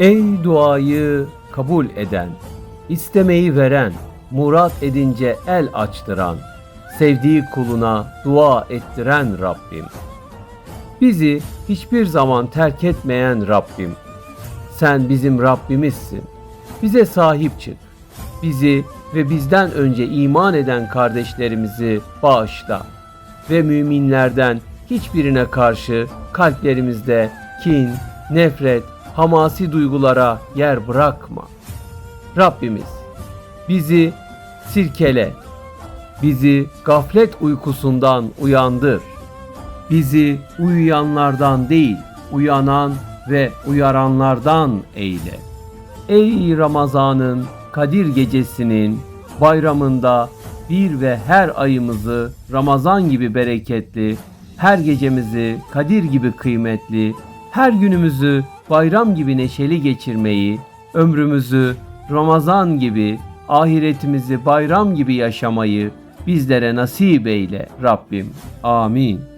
Ey duayı kabul eden, istemeyi veren, murat edince el açtıran, sevdiği kuluna dua ettiren Rabbim. Bizi hiçbir zaman terk etmeyen Rabbim. Sen bizim Rabbimizsin. Bize sahip çık. Bizi ve bizden önce iman eden kardeşlerimizi bağışla ve müminlerden hiçbirine karşı kalplerimizde kin, nefret, hamasi duygulara yer bırakma. Rabbimiz bizi sirkele, bizi gaflet uykusundan uyandır. Bizi uyuyanlardan değil, uyanan ve uyaranlardan eyle. Ey Ramazan'ın Kadir gecesinin bayramında bir ve her ayımızı Ramazan gibi bereketli, her gecemizi Kadir gibi kıymetli, her günümüzü bayram gibi neşeli geçirmeyi, ömrümüzü Ramazan gibi, ahiretimizi bayram gibi yaşamayı bizlere nasip eyle Rabbim. Amin.